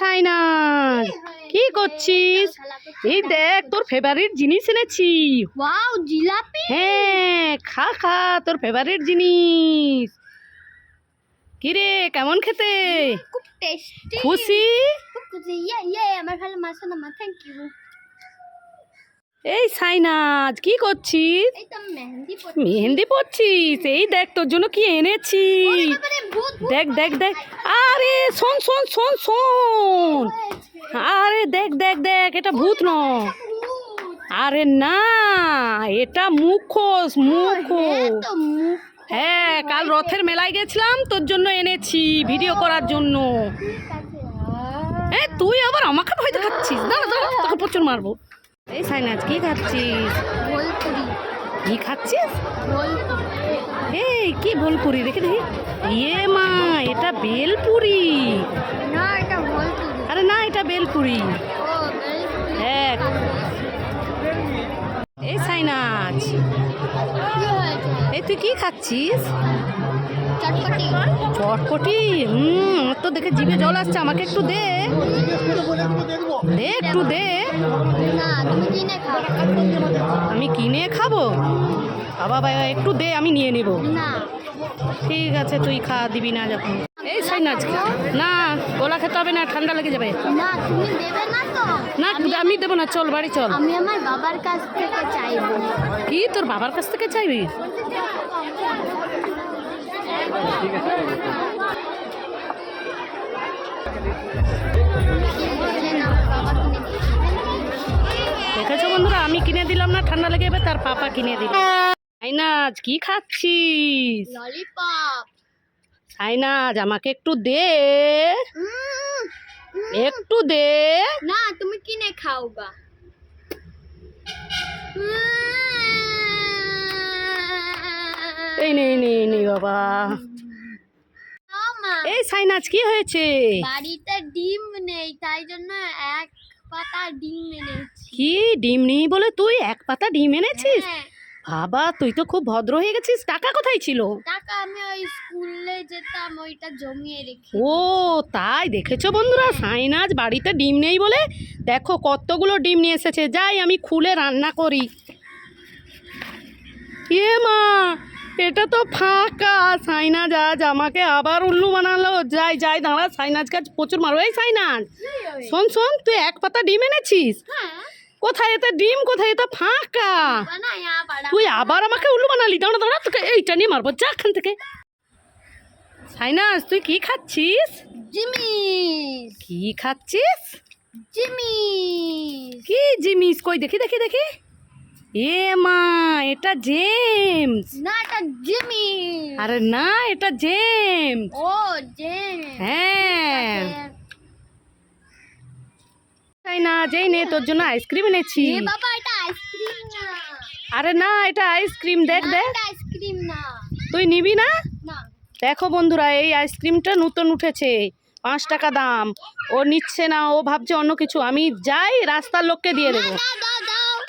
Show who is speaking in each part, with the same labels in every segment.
Speaker 1: সাইনাজ কি করছিস? এই দেখ তোর ফেভারিট জিনিস এনেছি।
Speaker 2: ওয়াও জিলাপি?
Speaker 1: হ্যাঁ খা খা তোর ফেভারিট জিনিস। কিরে কেমন খেতে?
Speaker 2: খুব টেস্টি
Speaker 1: খুশি?
Speaker 2: খুব খুশি। ইয়ে ইয়ে আমার ভালো মাছ না মা থ্যাংক ইউ
Speaker 1: এই সাইনাজ কি করছিস?
Speaker 2: মেহেন্দি
Speaker 1: পড়ছিস এই দেখ তোর জন্য কি এনেছি। দেখ দেখ দেখ। আরে শোন শোন শোন শোন। আরে দেখ দেখ দেখ এটা ভূত নয়।
Speaker 2: ভূত।
Speaker 1: আরে না এটা মুখোশ মুখোশ।
Speaker 2: মুখ
Speaker 1: হ্যাঁ কাল রথের মেলায় গেছিলাম তোর জন্য এনেছি ভিডিও করার জন্য। হ্যাঁ তুই আবার আমাকে ভয় দেখাচ্ছিস? দাঁড়া দাঁড়া তোকে প্রচুর মারবো। এই সাইনাজ কি খাচ্ছিস?
Speaker 2: ভোলপুরি।
Speaker 1: কি খাচ্ছিস? এই কি ভোলপুরি? দেখে দেখি। ইয়ে মা এটা বেলপুরি।
Speaker 2: না এটা ভোলপুরি।
Speaker 1: আরে না এটা বেলপুরি।
Speaker 2: ও
Speaker 1: এই সাইনাজ। এই তুই কি খাচ্ছিস?
Speaker 2: চটপটি।
Speaker 1: চটপটি? হুম আমার তো দেখে জিভে জল আসছে আমাকে একটু দে দে একটু দে। আমি কিনে খাব? বাবা ভাই একটু দে, আমি নিয়ে নেব। ঠিক আছে, তুই খা, দিবি না যখন। এই সাইনাজ না, গোলা খেতে হবে না, ঠান্ডা লেগে যাবে।
Speaker 2: না না
Speaker 1: আমি দেবো না, চল, বাড়ি চল।
Speaker 2: আমি আমার বাবার কাছ থেকে চাইব
Speaker 1: কি, তোর বাবার কাছ থেকে চাইবি?
Speaker 2: বলছে
Speaker 1: দিলাম না ঠান্ডা লেগে যাবে তার পাপা কিনে দিল। সাইনাজ কি খাচ্ছিস?
Speaker 2: ললিপপ।
Speaker 1: সাইনাজ আমাকে একটু দে। একটু দে।
Speaker 2: না তুমি কিনে খাও গা।
Speaker 1: এই নেই নেই নেই বাবা। এই সাইনাজ কি হয়েছে?
Speaker 2: বাড়িতে ডিম নেই তাই জন্য এক পাতা ডিম এনেছি।
Speaker 1: কি ডিম নেই বলে তুই? এক পাতা ডিম এনেছিস?
Speaker 2: হ্যাঁ,
Speaker 1: বাবা তুই তো খুব ভদ্র হয়ে গেছিস। টাকা কোথায় ছিল?
Speaker 2: টাকা আমি ওই স্কুলে যেতাম ওইটা জমিয়ে রেখে
Speaker 1: ও তাই দেখেছ বন্ধুরা? সাইনাজ বাড়িতে ডিম নেই বলে? দেখো কতগুলো ডিম নিয়ে এসেছে। যাই আমি খুলে রান্না করি। এ মা এটা তো ফাঁকা সাইনাজ আজ আমাকে আবার উল্লু বানালো। যাই যাই দাঁড়া সাইনাজ কাজ প্রচুর মারো এই সাইনাজ শোন শোন তুই এক পাতা ডিম এনেছিস?
Speaker 2: হ্যাঁ।
Speaker 1: কোথায় এতে ডিম কোথায় এটা ফাঁকা? তুই আবার আমাকে উল্লু বানালি। দাঁড়া দাঁড়া তোকে এইটা নিয়ে মারবো। যা এখান থেকে। সাইনাজ তুই কি খাচ্ছিস?
Speaker 2: জিমিস।
Speaker 1: কি খাচ্ছিস?
Speaker 2: জিমিস।
Speaker 1: কি জিমিস? কই দেখি দেখি দেখি। এ মা এটা জেমস।
Speaker 2: না এটা জিমিস।
Speaker 1: আরে না এটা জেমস।
Speaker 2: ও জেমিস।
Speaker 1: হ্যাঁ। তাই না যেই নে তোর জন্য আইসক্রিম এনেছি।
Speaker 2: এ বাবা এটা আইসক্রিম না।
Speaker 1: আরে না এটা আইসক্রিম দেখ দেখ।
Speaker 2: আইসক্রিম না।
Speaker 1: তুই নিবি না?
Speaker 2: না।
Speaker 1: দেখো বন্ধুরা এই আইসক্রিমটা নতুন উঠেছে পাঁচ টাকা দাম। ও নিচ্ছে না ও ভাবছে অন্য কিছু। আমি যাই রাস্তার লোককে দিয়ে দেবো।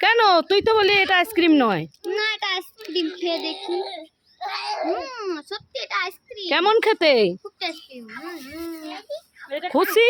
Speaker 1: কেন? তুই তো বলি এটা আইসক্রিম নয়।
Speaker 2: না এটা আইসক্রিম খেয়ে দেখি। সত্যি এটা আইসক্রিম।
Speaker 1: কেমন খেতে?
Speaker 2: খুব টেস্টি
Speaker 1: খুশি?